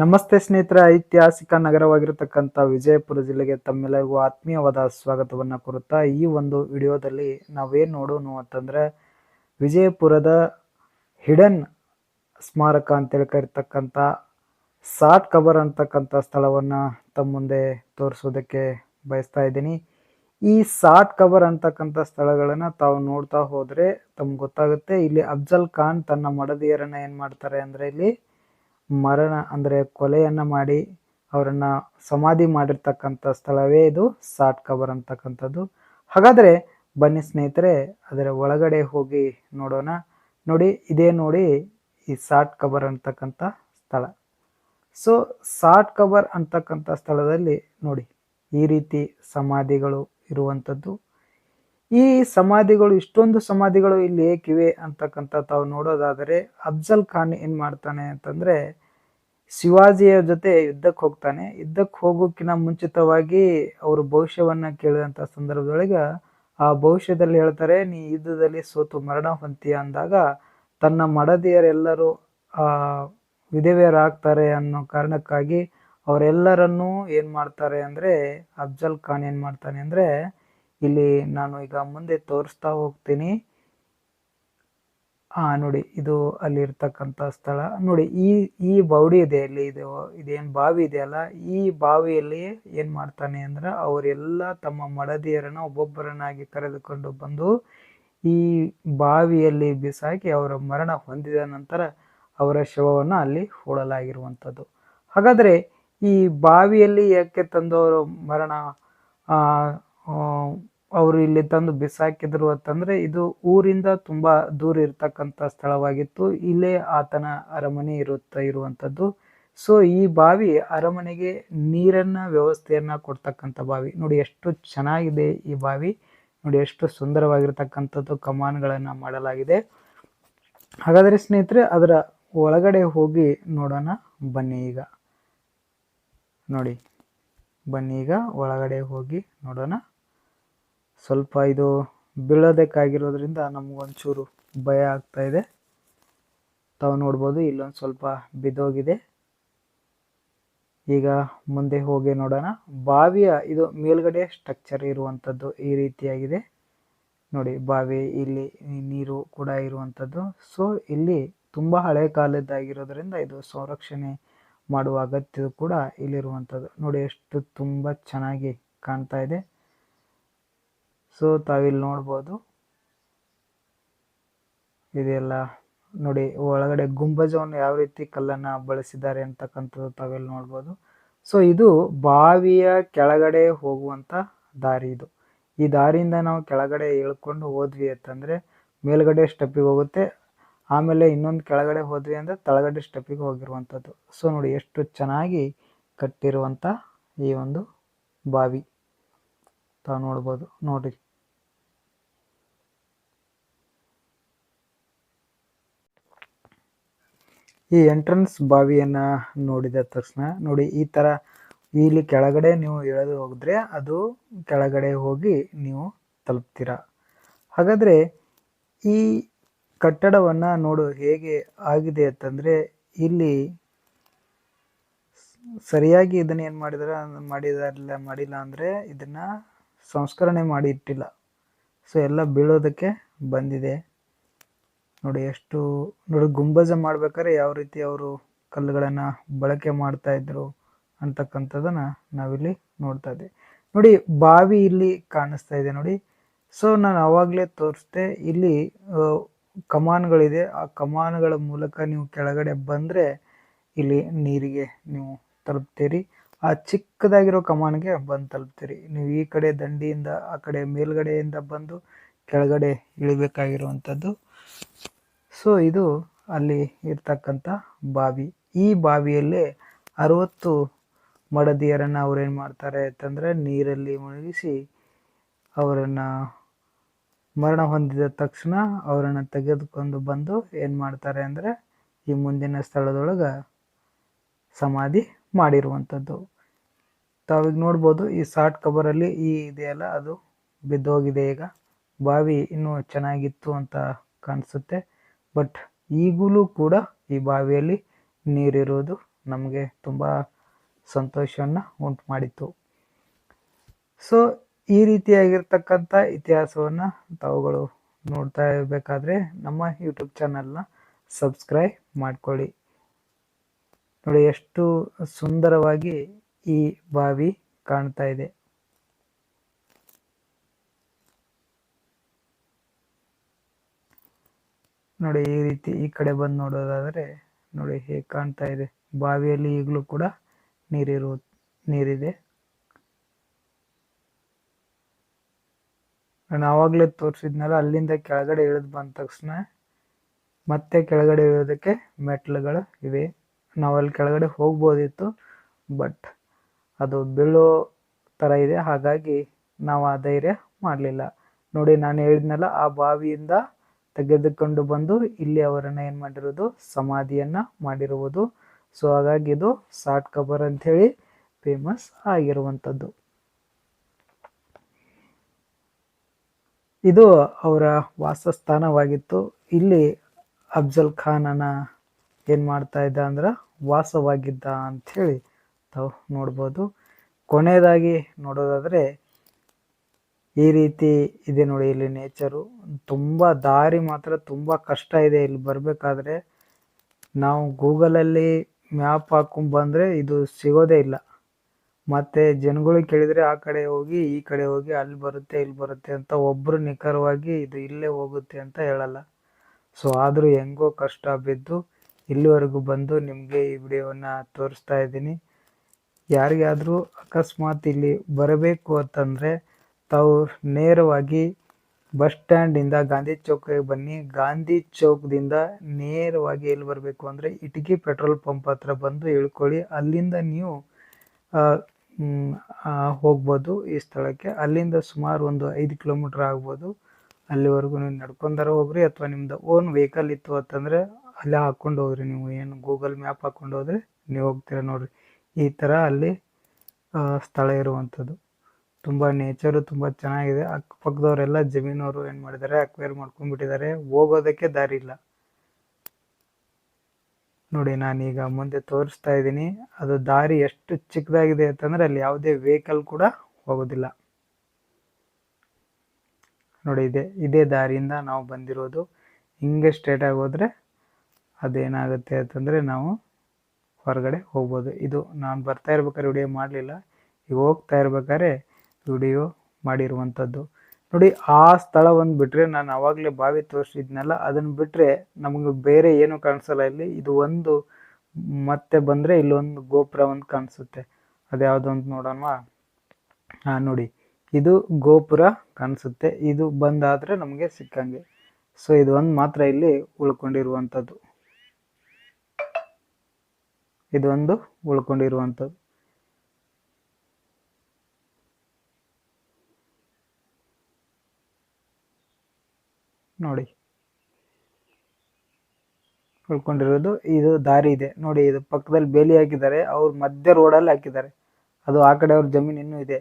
ನಮಸ್ತೆ ಸ್ನೇಹಿತರ, ಐತಿಹಾಸಿಕ ನಗರವಾಗಿರತಕ್ಕಂಥ ವಿಜಯಪುರ ಜಿಲ್ಲೆಗೆ ತಮ್ಮೆಲ್ಲರಿಗೂ ಆತ್ಮೀಯವಾದ ಸ್ವಾಗತವನ್ನು ಕೋರುತ್ತಾ ಈ ಒಂದು ವಿಡಿಯೋದಲ್ಲಿ ನಾವೇನು ನೋಡೋಣ ಅಂತಂದರೆ ವಿಜಯಪುರದ ಹಿಡನ್ ಸ್ಮಾರಕ ಅಂತೇಳಿ ಕರಿತಕ್ಕಂಥ ಸಾಟ್ ಕಬರ್ ಅಂತಕ್ಕಂಥ ಸ್ಥಳವನ್ನು ತಮ್ಮ ಮುಂದೆ ತೋರಿಸೋದಕ್ಕೆ ಬಯಸ್ತಾ ಇದ್ದೀನಿ. ಈ ಸಾಟ್ ಕಬರ್ ಅಂತಕ್ಕಂಥ ಸ್ಥಳಗಳನ್ನು ತಾವು ನೋಡ್ತಾ ಹೋದರೆ ತಮ್ಗೆ ಗೊತ್ತಾಗುತ್ತೆ, ಇಲ್ಲಿ ಅಫ್ಜಲ್ ಖಾನ್ ತನ್ನ ಮಡದಿಯರನ್ನು ಏನು ಮಾಡ್ತಾರೆ ಅಂದರೆ ಇಲ್ಲಿ ಮರಣ ಅಂದರೆ ಕೊಲೆಯನ್ನು ಮಾಡಿ ಅವರನ್ನು ಸಮಾಧಿ ಮಾಡಿರ್ತಕ್ಕಂಥ ಸ್ಥಳವೇ ಇದು, ಸಾಟ್ ಕಬರ್ ಅಂತಕ್ಕಂಥದ್ದು. ಹಾಗಾದರೆ ಬನ್ನಿ ಸ್ನೇಹಿತರೆ, ಅದರ ಒಳಗಡೆ ಹೋಗಿ ನೋಡೋಣ. ನೋಡಿ, ಇದೇ ನೋಡಿ ಈ ಸಾಟ್ ಕಬರ್ ಅಂತಕ್ಕಂಥ ಸ್ಥಳ. ಸೊ, ಸಾಟ್ ಕಬರ್ ಅಂತಕ್ಕಂಥ ಸ್ಥಳದಲ್ಲಿ ನೋಡಿ, ಈ ರೀತಿ ಸಮಾಧಿಗಳು ಇರುವಂಥದ್ದು. ಈ ಸಮಾಧಿಗಳು, ಇಷ್ಟೊಂದು ಸಮಾಧಿಗಳು ಇಲ್ಲಿ ಏಕಿವೆ ಅಂತಕ್ಕಂಥ ತಾವು ನೋಡೋದಾದರೆ ಅಫ್ಜಲ್ ಖಾನ್ ಏನು ಮಾಡ್ತಾನೆ ಅಂತಂದರೆ ಶಿವಾಜಿಯ ಜೊತೆ ಯುದ್ಧಕ್ಕೆ ಹೋಗ್ತಾನೆ. ಯುದ್ಧಕ್ಕೆ ಹೋಗೋಕ್ಕಿಂತ ಮುಂಚಿತವಾಗಿ ಅವರು ಭವಿಷ್ಯವನ್ನು ಕೇಳಿದಂಥ ಸಂದರ್ಭದೊಳಗೆ ಆ ಭವಿಷ್ಯದಲ್ಲಿ ಹೇಳ್ತಾರೆ, ನೀ ಯುದ್ಧದಲ್ಲಿ ಸೋತು ಮರಣ ಹೊಂತೀಯ ಅಂದಾಗ ತನ್ನ ಮಡದಿಯರೆಲ್ಲರೂ ವಿಧವೆಯರಾಗ್ತಾರೆ ಅನ್ನೋ ಕಾರಣಕ್ಕಾಗಿ ಅವರೆಲ್ಲರನ್ನೂ ಏನು ಮಾಡ್ತಾರೆ ಅಂದರೆ ಅಫ್ಜಲ್ ಖಾನ್ ಏನು ಮಾಡ್ತಾನೆ ಅಂದರೆ ಇಲ್ಲಿ ನಾನು ಈಗ ಮುಂದೆ ತೋರಿಸ್ತಾ ಹೋಗ್ತೀನಿ. ಹಾ ನೋಡಿ, ಇದು ಅಲ್ಲಿ ಇರ್ತಕ್ಕಂಥ ಸ್ಥಳ. ನೋಡಿ, ಈ ಈ ಬೌಡಿ ಇದೆ ಇಲ್ಲಿ. ಇದು, ಇದೇನು ಬಾವಿ ಇದೆಯಲ್ಲ ಈ ಬಾವಿಯಲ್ಲಿ ಏನು ಮಾಡ್ತಾನೆ ಅಂದ್ರೆ ಅವರೆಲ್ಲ ತಮ್ಮ ಮಡದಿಯರನ್ನ ಒಬ್ಬೊಬ್ಬರನ್ನಾಗಿ ಕರೆದುಕೊಂಡು ಬಂದು ಈ ಬಾವಿಯಲ್ಲಿ ಬಿಸಾಕಿ ಅವರ ಮರಣ ಹೊಂದಿದ ನಂತರ ಅವರ ಶವವನ್ನು ಅಲ್ಲಿ ಹೂಡಲಾಗಿರುವಂಥದ್ದು. ಹಾಗಾದರೆ ಈ ಬಾವಿಯಲ್ಲಿ ಯಾಕೆ ತಂದು ಅವರು ಮರಣ ಅವರು ಇಲ್ಲಿ ತಂದು ಬಿಸಾಕಿದ್ರು ಅಂತಂದ್ರೆ ಇದು ಊರಿಂದ ತುಂಬಾ ದೂರ ಇರ್ತಕ್ಕಂಥ ಸ್ಥಳವಾಗಿತ್ತು. ಇಲ್ಲೇ ಆತನ ಅರಮನೆ ಇರುತ್ತ ಇರುವಂಥದ್ದು. ಸೊ ಈ ಬಾವಿ ಅರಮನೆಗೆ ನೀರನ್ನ ವ್ಯವಸ್ಥೆಯನ್ನ ಕೊಡ್ತಕ್ಕಂಥ ಬಾವಿ. ನೋಡಿ ಎಷ್ಟು ಚೆನ್ನಾಗಿದೆ ಈ ಬಾವಿ. ನೋಡಿ ಎಷ್ಟು ಸುಂದರವಾಗಿರ್ತಕ್ಕಂಥದ್ದು ಕಮಾನ್ಗಳನ್ನ ಮಾಡಲಾಗಿದೆ. ಹಾಗಾದರೆ ಸ್ನೇಹಿತರೆ, ಅದರ ಒಳಗಡೆ ಹೋಗಿ ನೋಡೋಣ. ಬನ್ನಿ ಈಗ. ನೋಡಿ, ಬನ್ನಿ ಈಗ ಒಳಗಡೆ ಹೋಗಿ ನೋಡೋಣ. ಸ್ವಲ್ಪ ಇದು ಬೀಳೋದಕ್ಕಾಗಿರೋದ್ರಿಂದ ನಮಗೊಂಚೂರು ಭಯ ಆಗ್ತಾ ಇದೆ. ತಾವು ನೋಡ್ಬೋದು, ಇಲ್ಲೊಂದು ಸ್ವಲ್ಪ ಬಿದ್ದೋಗಿದೆ. ಈಗ ಮುಂದೆ ಹೋಗಿ ನೋಡೋಣ. ಬಾವಿಯ ಇದು ಮೇಲ್ಗಡೆ ಸ್ಟ್ರಕ್ಚರ್ ಇರುವಂಥದ್ದು ಈ ರೀತಿಯಾಗಿದೆ. ನೋಡಿ, ಬಾವಿ ಇಲ್ಲಿ ನೀರು ಕೂಡ ಇರುವಂಥದ್ದು ಸೊ ಇಲ್ಲಿ ತುಂಬ ಹಳೆ ಕಾಲದ್ದಾಗಿರೋದ್ರಿಂದ ಇದು ಸಂರಕ್ಷಣೆ ಮಾಡುವ ಅಗತ್ಯ ಕೂಡ ಇಲ್ಲಿರುವಂಥದ್ದು ನೋಡಿ, ಎಷ್ಟು ತುಂಬ ಚೆನ್ನಾಗಿ ಕಾಣ್ತಾ ಇದೆ. ಸೊ ತಾವಿಲ್ಲಿ ನೋಡ್ಬೋದು. ಇದೆಲ್ಲ ನೋಡಿ, ಒಳಗಡೆ ಗುಂಬಜವನ್ನು ಯಾವ ರೀತಿ ಕಲ್ಲನ್ನ ಬಳಸಿದ್ದಾರೆ ಅಂತಕ್ಕಂಥದ್ದು ತಾವಿಲ್ಲಿ ನೋಡ್ಬೋದು. ಸೊ ಇದು ಬಾವಿಯ ಕೆಳಗಡೆ ಹೋಗುವಂತ ದಾರಿ ಇದು. ಈ ದಾರಿಯಿಂದ ನಾವು ಕೆಳಗಡೆ ಇಳ್ಕೊಂಡು ಹೋದ್ವಿ ಅಂತಂದ್ರೆ ಮೇಲ್ಗಡೆ ಸ್ಟೆಪ್ಪಿಗೆ ಹೋಗುತ್ತೆ, ಆಮೇಲೆ ಇನ್ನೊಂದು ಕೆಳಗಡೆ ಹೋದ್ವಿ ಅಂದ್ರೆ ತಳಗಡೆ ಸ್ಟೆಪ್ಪಿಗೆ ಹೋಗಿರುವಂಥದ್ದು ಸೊ ನೋಡಿ, ಎಷ್ಟು ಚೆನ್ನಾಗಿ ಕಟ್ಟಿರುವಂಥ ಈ ಒಂದು ಬಾವಿ. ತಾವು ನೋಡ್ಬೋದು, ನೋಡಿ. ಈ ಎಂಟ್ರೆನ್ಸ್ ಬಾವಿಯನ್ನ ನೋಡಿದ ತಕ್ಷಣ, ನೋಡಿ, ಈ ತರ ಇಲ್ಲಿ ಕೆಳಗಡೆ ನೀವು ಇಳಿದು ಹೋಗಿದ್ರೆ ಅದು ಕೆಳಗಡೆ ಹೋಗಿ ನೀವು ತಲುಪ್ತೀರಾ. ಹಾಗಾದ್ರೆ ಈ ಕಟ್ಟಡವನ್ನ ನೋಡು ಹೇಗೆ ಆಗಿದೆ ಅಂತಂದ್ರೆ, ಇಲ್ಲಿ ಸರಿಯಾಗಿ ಇದನ್ನ ಏನ್ ಮಾಡಿದಾರ ಮಾಡಿದಾರಲ್ಲ ಮಾಡಿಲ್ಲ ಅಂದ್ರೆ ಇದನ್ನ ಸಂಸ್ಕರಣೆ ಮಾಡಿ ಇಟ್ಟಿಲ್ಲ. ಸೊ ಎಲ್ಲ ಬೀಳೋದಕ್ಕೆ ಬಂದಿದೆ. ನೋಡಿ, ಎಷ್ಟು ನೋಡಿ, ಗುಂಬಜ ಮಾಡ್ಬೇಕಾದ್ರೆ ಯಾವ ರೀತಿ ಅವರು ಕಲ್ಲುಗಳನ್ನು ಬಳಕೆ ಮಾಡ್ತಾ ಇದ್ರು ಅಂತಕ್ಕಂಥದ್ದನ್ನ ನಾವಿಲ್ಲಿ ನೋಡ್ತಾ ಇದ್ದೀವಿ ನೋಡಿ, ಬಾವಿ ಇಲ್ಲಿ ಕಾಣಿಸ್ತಾ ಇದೆ ನೋಡಿ. ಸೊ ನಾನು ಅವಾಗಲೇ ತೋರಿಸ್ದೆ, ಇಲ್ಲಿ ಕಮಾನುಗಳಿದೆ. ಆ ಕಮಾನುಗಳ ಮೂಲಕ ನೀವು ಕೆಳಗಡೆ ಬಂದರೆ ಇಲ್ಲಿ ನೀರಿಗೆ ನೀವು ತಲುಪ್ತೀರಿ. ಆ ಚಿಕ್ಕದಾಗಿರೋ ಕಮಾನ್ಗೆ ಬಂದು ತಲುಪ್ತೀರಿ. ನೀವು ಈ ಕಡೆ ದಂಡಿಯಿಂದ, ಆ ಕಡೆ ಮೇಲ್ಗಡೆಯಿಂದ ಬಂದು ಕೆಳಗಡೆ ಇಳಿಬೇಕಾಗಿರುವಂಥದ್ದು. ಸೊ, ಇದು ಅಲ್ಲಿ ಇರ್ತಕ್ಕಂಥ ಬಾವಿ. ಈ ಬಾವಿಯಲ್ಲೇ ಅರವತ್ತು ಮಡದಿಯರನ್ನು ಅವ್ರೇನು ಮಾಡ್ತಾರೆ ಅಂತಂದರೆ ನೀರಲ್ಲಿ ಮುಳುಗಿಸಿ ಅವರನ್ನು ಮರಣ ಹೊಂದಿದ ತಕ್ಷಣ ಅವರನ್ನು ತೆಗೆದುಕೊಂಡು ಬಂದು ಏನು ಮಾಡ್ತಾರೆ ಅಂದರೆ ಈ ಮುಂದಿನ ಸ್ಥಳದೊಳಗೆ ಸಮಾಧಿ ಮಾಡಿರುವಂಥದ್ದು. ತಾವೀಗ ನೋಡ್ಬೋದು, ಈ ಸಾಟ್ ಕವರಲ್ಲಿ ಈ ಇದೆಯಲ್ಲ, ಅದು ಬಿದ್ದೋಗಿದೆ ಈಗ. ಬಾವಿ ಇನ್ನೂ ಚೆನ್ನಾಗಿತ್ತು ಅಂತ ಕಾಣಿಸುತ್ತೆ. ಬಟ್ ಈಗಲೂ ಕೂಡ ಈ ಬಾವಿಯಲ್ಲಿ ನೀರಿರೋದು ನಮಗೆ ತುಂಬ ಸಂತೋಷವನ್ನು ಉಂಟು ಮಾಡಿತ್ತು ಸೊ, ಈ ರೀತಿಯಾಗಿರ್ತಕ್ಕಂಥ ಇತಿಹಾಸವನ್ನು ತಾವುಗಳು ನೋಡ್ತಾ ಇರಬೇಕಾದ್ರೆ ನಮ್ಮ ಯೂಟ್ಯೂಬ್ ಚಾನಲ್ನ ಸಬ್ಸ್ಕ್ರೈಬ್ ಮಾಡ್ಕೊಳ್ಳಿ. ನೋಡಿ, ಎಷ್ಟು ಸುಂದರವಾಗಿ ಈ ಬಾವಿ ಕಾಣ್ತಾ ಇದೆ. ನೋಡಿ, ಈ ರೀತಿ ಈ ಕಡೆ ಬಂದು ನೋಡೋದಾದರೆ ನೋಡಿ ಹೇಗೆ ಕಾಣ್ತಾ ಇದೆ. ಬಾವಿಯಲ್ಲಿ ಈಗಲೂ ಕೂಡ ನೀರಿರು, ನೀರಿದೆ. ನಾನು ಆವಾಗಲೇ ತೋರಿಸಿದ್ನಲ್ಲ, ಅಲ್ಲಿಂದ ಕೆಳಗಡೆ ಇಳಿದು ಬಂದ ತಕ್ಷಣ ಮತ್ತೆ ಕೆಳಗಡೆ ಇಳಿಯೋದಕ್ಕೆ ಮೆಟ್ಲುಗಳು ಇವೆ. ಅಲ್ಲಿ ಕೆಳಗಡೆ ಹೋಗ್ಬೋದಿತ್ತು, ಬಟ್ ಅದು ಬೀಳೋ ಥರ ಇದೆ. ಹಾಗಾಗಿ ನಾವು ಆ ಧೈರ್ಯ ಮಾಡಲಿಲ್ಲ. ನೋಡಿ, ನಾನು ಹೇಳಿದ್ನಲ್ಲ, ಆ ಬಾವಿಯಿಂದ ತೆಗೆದುಕೊಂಡು ಬಂದು ಇಲ್ಲಿ ಅವರನ್ನು ಏನು ಮಾಡಿರೋದು? ಸಮಾಧಿಯನ್ನು ಮಾಡಿರುವುದು. ಸೊ, ಹಾಗಾಗಿ ಇದು ಸಾಟ್ ಕಬರ್ ಅಂಥೇಳಿ ಫೇಮಸ್ ಆಗಿರುವಂಥದ್ದು. ಇದು ಅವರ ವಾಸಸ್ಥಾನವಾಗಿತ್ತು. ಇಲ್ಲಿ ಅಫ್ಜಲ್ ಖಾನನ ಏನು ಮಾಡ್ತಾ ಇದ್ದ ಅಂದ್ರೆ ವಾಸವಾಗಿದ್ದ ಅಂಥೇಳಿ ತಾವು ನೋಡ್ಬೋದು. ಕೊನೆಯದಾಗಿ ನೋಡೋದಾದರೆ, ಈ ರೀತಿ ಇದೆ ನೋಡಿ ಇಲ್ಲಿ ನೇಚರು ತುಂಬ ದಾರಿ ಮಾತ್ರ ತುಂಬ ಕಷ್ಟ ಇದೆ ಇಲ್ಲಿ ಬರಬೇಕಾದ್ರೆ. ನಾವು ಗೂಗಲಲ್ಲಿ ಮ್ಯಾಪ್ ಹಾಕೊಂಡ್ ಬಂದರೆ ಇದು ಸಿಗೋದೇ ಇಲ್ಲ. ಮತ್ತು ಜನಗಳಿಗೆ ಕೇಳಿದರೆ ಆ ಕಡೆ ಹೋಗಿ, ಈ ಕಡೆ ಹೋಗಿ, ಅಲ್ಲಿ ಬರುತ್ತೆ, ಇಲ್ಲಿ ಬರುತ್ತೆ ಅಂತ ಒಬ್ಬರು ನಿಖರವಾಗಿ ಇದು ಇಲ್ಲೇ ಹೋಗುತ್ತೆ ಅಂತ ಹೇಳಲ್ಲ. ಸೊ ಆದರೂ ಹೆಂಗೋ ಕಷ್ಟ ಬಿದ್ದು ಇಲ್ಲಿವರೆಗೂ ಬಂದು ನಿಮಗೆ ಈ ವಿಡಿಯೋವನ್ನು ತೋರಿಸ್ತಾ ಇದ್ದೀನಿ. ಯಾರಿಗಾದರೂ ಅಕಸ್ಮಾತ್ ಇಲ್ಲಿ ಬರಬೇಕು ಅಂತಂದರೆ ತಾವು ನೇರವಾಗಿ ಬಸ್ ಸ್ಟ್ಯಾಂಡಿಂದ ಗಾಂಧಿ ಚೌಕಕ್ಕೆ ಬನ್ನಿ. ಗಾಂಧಿ ಚೌಕದಿಂದ ನೇರವಾಗಿ ಎಲ್ಲಿ ಬರಬೇಕು ಅಂದರೆ ಇಟಗಿ ಪೆಟ್ರೋಲ್ ಪಂಪ್ ಹತ್ರ ಬಂದು ಇಳ್ಕೊಳ್ಳಿ ಅಲ್ಲಿಂದ ನೀವು ಹೋಗ್ಬೋದು ಈ ಸ್ಥಳಕ್ಕೆ. ಅಲ್ಲಿಂದ ಸುಮಾರು ಒಂದು ಐದು ಕಿಲೋಮೀಟ್ರ್ ಆಗ್ಬೋದು. ಅಲ್ಲಿವರೆಗೂ ನೀವು ನಡ್ಕೊಂಡಾರ ಹೋಗ್ರಿ ಅಥವಾ ನಿಮ್ದು ಓನ್ ವೆಹಿಕಲ್ ಇತ್ತು ಅಂತಂದರೆ ಅಲ್ಲೇ ಹಾಕ್ಕೊಂಡು ಹೋಗ್ರಿ. ನೀವು ಏನು ಗೂಗಲ್ ಮ್ಯಾಪ್ ಹಾಕ್ಕೊಂಡು ಹೋದ್ರೆ ನೀವು ಹೋಗ್ತೀರ ನೋಡ್ರಿ. ಈ ಥರ ಅಲ್ಲಿ ಸ್ಥಳ ಇರುವಂಥದ್ದು. ತುಂಬ ನೇಚರು ತುಂಬ ಚೆನ್ನಾಗಿದೆ. ಅಕ್ಕಪಕ್ಕದವರೆಲ್ಲ ಜಮೀನವರು ಏನು ಮಾಡಿದ್ದಾರೆ ಅಕ್ವೇರ್ ಮಾಡ್ಕೊಂಡ್ಬಿಟ್ಟಿದ್ದಾರೆ. ಹೋಗೋದಕ್ಕೆ ದಾರಿ ಇಲ್ಲ. ನೋಡಿ, ನಾನೀಗ ಮುಂದೆ ತೋರಿಸ್ತಾ ಇದ್ದೀನಿ. ಅದು ದಾರಿ ಎಷ್ಟು ಚಿಕ್ಕದಾಗಿದೆ ಅಂತಂದ್ರೆ ಅಲ್ಲಿ ಯಾವುದೇ ವೆಹಿಕಲ್ ಕೂಡ ಹೋಗೋದಿಲ್ಲ. ನೋಡಿ, ಇದೆ, ಇದೇ ದಾರಿಯಿಂದ ನಾವು ಬಂದಿರೋದು. ಹಿಂಗೆ ಸ್ಟ್ರೇಟಾಗಿ ಹೋದರೆ ಅದೇನಾಗುತ್ತೆ ಅಂತಂದರೆ ನಾವು ಹೊರಗಡೆ ಹೋಗ್ಬೋದು. ಇದು ನಾನು ಬರ್ತಾ ಇರ್ಬೇಕಾದ್ರೆ ವಿಡಿಯೋ ಮಾಡಲಿಲ್ಲ. ಈಗ ಹೋಗ್ತಾ ಇರ್ಬೇಕಾದ್ರೆ ವಿಡಿಯೋ ಮಾಡಿರುವಂಥದ್ದು ನೋಡಿ, ಆ ಸ್ಥಳ ಒಂದು ಬಿಟ್ಟರೆ ನಾನು ಆವಾಗಲೇ ಬಾವಿ ತೋರಿಸಿದ್ನಲ್ಲ, ಅದನ್ನು ಬಿಟ್ಟರೆ ನಮಗೆ ಬೇರೆ ಏನು ಕಾಣಿಸಲ್ಲ ಇಲ್ಲಿ. ಇದು ಒಂದು ಮತ್ತೆ ಬಂದರೆ ಇಲ್ಲೊಂದು ಗೋಪುರ ಒಂದು ಕಾಣಿಸುತ್ತೆ. ಅದು ಯಾವುದು ಅಂತ ನೋಡೋಣ ಹಾಂ ನೋಡಿ. ಇದು ಗೋಪುರ ಕಾಣಿಸುತ್ತೆ. ಇದು ಬಂದಾದರೆ ನಮಗೆ ಸಿಕ್ಕಂಗೆ. ಸೊ ಇದು ಒಂದು ಮಾತ್ರ ಇಲ್ಲಿ ಉಳ್ಕೊಂಡಿರುವಂಥದ್ದು ಇದೊಂದು ಉಳ್ಕೊಂಡಿರುವಂಥದ್ದು. ನೋಡಿ. ಉಳ್ಕೊಂಡಿರೋದು ಇದು ದಾರಿ ಇದೆ. ನೋಡಿ, ಇದು ಪಕ್ಕದಲ್ಲಿ ಬೇಲಿ ಹಾಕಿದ್ದಾರೆ. ಅವ್ರು ಮಧ್ಯ ರೋಡಲ್ಲಿ ಹಾಕಿದ್ದಾರೆ. ಅದು ಆ ಕಡೆ ಅವ್ರ ಜಮೀನು ಇನ್ನೂ ಇದೆ.